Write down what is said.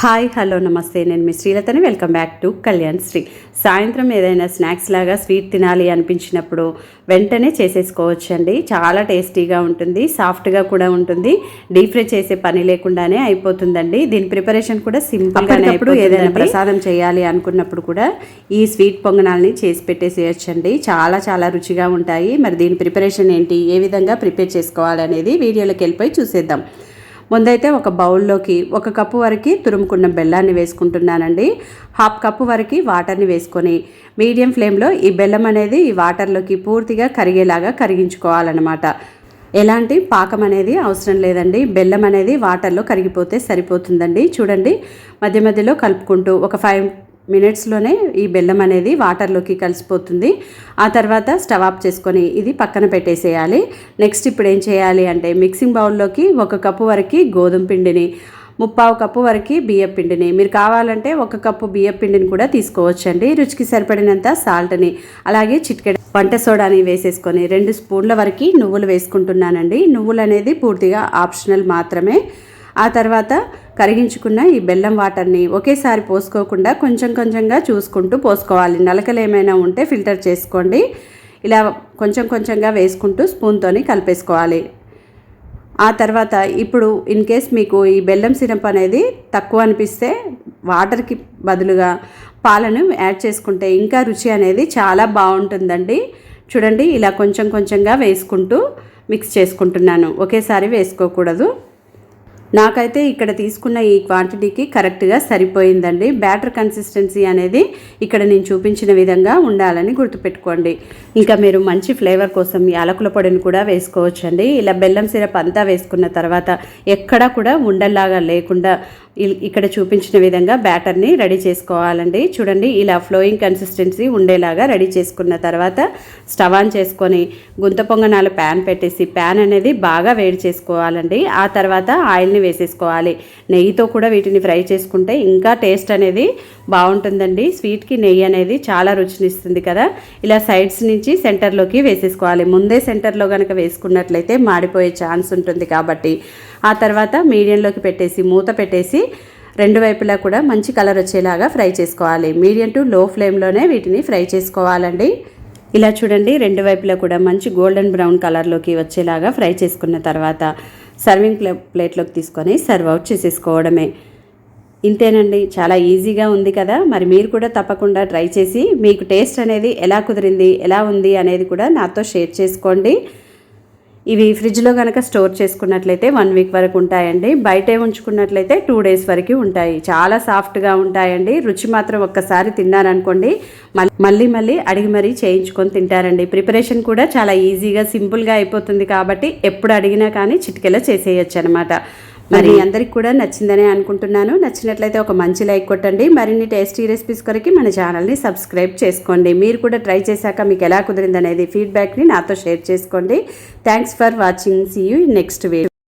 Hi hello నమస్తే. నేను మీ శ్రీలతని. Welcome back to Kalyan Sri. సాయంత్రం ఏదైనా స్నాక్స్ లాగా స్వీట్ తినాలి అనిపించినప్పుడు వెంటనే చేసేసుకోవచ్చండి. చాలా టేస్టీగా ఉంటుంది సాఫ్ట్గా కూడా ఉంటుంది. డీప్ ఫ్రై చేసే పని లేకుండానే అయిపోతుందండి. దీని ప్రిపరేషన్ కూడా సింపుల్గానే ఎప్పుడు ఏదైనా ప్రసాదం చేయాలి అనుకున్నప్పుడు కూడా ఈ స్వీట్ పొంగనాల్ని చేసి పెట్టేసేయచ్చండి. చాలా చాలా రుచిగా ఉంటాయి. మరి దీని ప్రిపరేషన్ ఏంటి? ఏ విధంగా ప్రిపేర్ చేసుకోవాలనేది వీడియోలోకి వెళ్ళిపోయి చూసేద్దాం. ముందైతే ఒక బౌల్లోకి ఒక కప్పు వరకు తురుముకున్న బెల్లాన్ని వేసుకుంటున్నానండి. హాఫ్ కప్పు వరకు వాటర్ని వేసుకొని మీడియం ఫ్లేమ్లో ఈ బెల్లం అనేది ఈ వాటర్లోకి పూర్తిగా కరిగేలాగా కరిగించుకోవాలన్నమాట. ఎలాంటి పాకం అనేది అవసరం లేదండి. బెల్లం అనేది వాటర్లో కరిగిపోతే సరిపోతుందండి. చూడండి మధ్య మధ్యలో కలుపుకుంటూ ఒక ఫైవ్ మినిట్స్లోనే ఈ బెల్లం అనేది వాటర్లోకి కలిసిపోతుంది. ఆ తర్వాత స్టవ్ ఆఫ్ చేసుకొని ఇది పక్కన పెట్టేసేయాలి. నెక్స్ట్ ఇప్పుడు ఏం చేయాలి అంటే మిక్సింగ్ బౌల్లోకి ఒక కప్పు వరకు గోధుమ పిండిని ముప్పావు కప్పు వరకు బియ్యం పిండిని మీరు కావాలంటే ఒక కప్పు బియ్యం పిండిని కూడా తీసుకోవచ్చండి. రుచికి సరిపడినంత సాల్ట్ని అలాగే చిటికెడ వంట సోడాని వేసేసుకొని రెండు స్పూన్ల వరకు నువ్వులు వేసుకుంటున్నానండి. నువ్వులు అనేది పూర్తిగా ఆప్షనల్ మాత్రమే. ఆ తర్వాత కరిగించుకున్న ఈ బెల్లం వాటర్ని ఒకేసారి పోసుకోకుండా కొంచెం కొంచెంగా చూసుకుంటూ పోసుకోవాలి. నలకలు ఏమైనా ఉంటే ఫిల్టర్ చేసుకోండి. ఇలా కొంచెం కొంచెంగా వేసుకుంటూ స్పూన్తోని కలిపేసుకోవాలి. ఆ తర్వాత ఇప్పుడు ఇన్ కేస్ మీకు ఈ బెల్లం సిరప్ అనేది తక్కువ అనిపిస్తే వాటర్కి బదులుగా పాలను యాడ్ చేసుకుంటే ఇంకా రుచి అనేది చాలా బాగుంటుందండి. చూడండి ఇలా కొంచెం కొంచెంగా వేసుకుంటూ మిక్స్ చేసుకుంటున్నాను. ఒకేసారి వేసుకోకూడదు. నాకైతే ఇక్కడ తీసుకున్న ఈ క్వాంటిటీకి కరెక్ట్గా సరిపోయిందండి. బ్యాటర్ కన్సిస్టెన్సీ అనేది ఇక్కడ నేను చూపించిన విధంగా ఉండాలని గుర్తుపెట్టుకోండి. ఇంకా మీరు మంచి ఫ్లేవర్ కోసం యాలకుల పొడిని కూడా వేసుకోవచ్చండి. ఇలా బెల్లం సిరప్ అంతా వేసుకున్న తర్వాత ఎక్కడా కూడా ఉండల్లాగా లేకుండా ఇక్కడ చూపించిన విధంగా బ్యాటర్ని రెడీ చేసుకోవాలండి. చూడండి ఇలా ఫ్లోయింగ్ కన్సిస్టెన్సీ ఉండేలాగా రెడీ చేసుకున్న తర్వాత స్టవ్ ఆన్ చేసుకొని గుంత పొంగనాల ప్యాన్ పెట్టేసి ప్యాన్ అనేది బాగా వేడి చేసుకోవాలండి. ఆ తర్వాత ఆయిల్ని వేసేసుకోవాలి. నెయ్యితో కూడా వీటిని ఫ్రై చేసుకుంటే ఇంకా టేస్ట్ అనేది బాగుంటుందండి. స్వీట్కి నెయ్యి అనేది చాలా రుచినిస్తుంది కదా. ఇలా సైడ్స్ నుంచి సెంటర్లోకి వేసేసుకోవాలి. ముందే సెంటర్లో కనుక వేసుకున్నట్లయితే మాడిపోయే ఛాన్స్ ఉంటుంది కాబట్టి. ఆ తర్వాత మీడియంలోకి పెట్టేసి మూత పెట్టేసి రెండు వైపులా కూడా మంచి కలర్ వచ్చేలాగా ఫ్రై చేసుకోవాలి. మీడియం టు లో ఫ్లేమ్లోనే వీటిని ఫ్రై చేసుకోవాలండి. ఇలా చూడండి రెండు వైపులా కూడా మంచి గోల్డెన్ బ్రౌన్ కలర్లోకి వచ్చేలాగా ఫ్రై చేసుకున్న తర్వాత సర్వింగ్ ప్లే ప్లేట్లోకి తీసుకొని సర్వ్ అవుట్ చేసేసుకోవడమే. ఇంతేనండి చాలా ఈజీగా ఉంది కదా. మరి మీరు కూడా తప్పకుండా ట్రై చేసి మీకు టేస్ట్ అనేది ఎలా కుదిరింది ఎలా ఉంది అనేది కూడా నాతో షేర్ చేసుకోండి. ఇవి ఫ్రిడ్జ్లో కనుక స్టోర్ చేసుకున్నట్లయితే వన్ వీక్ వరకు ఉంటాయండి. బయటే ఉంచుకున్నట్లయితే టూ డేస్ వరకు ఉంటాయి. చాలా సాఫ్ట్గా ఉంటాయండి. రుచి మాత్రం ఒక్కసారి తిన్నారనుకోండి మళ్ళీ మళ్ళీ అడిగి మరీ చేయించుకొని తింటారండి. ప్రిపరేషన్ కూడా చాలా ఈజీగా సింపుల్గా అయిపోతుంది కాబట్టి ఎప్పుడు అడిగినా కానీ చిటికెలో చేసేయచ్చు అనమాట మరి అందరికి కూడా నచ్చిందనే అనుకుంటున్నాను. నచ్చినట్లయితే ఒక మంచి లైక్ కొట్టండి. మరిన్ని టేస్టీ రెసిపీస్ కొరకు మన ఛానల్ని సబ్స్క్రైబ్ చేసుకోండి. మీరు కూడా ట్రై చేశాక మీకు ఎలా కుదిరింది అనేది ఫీడ్బ్యాక్ని నాతో షేర్ చేసుకోండి. Thanks for watching see you next video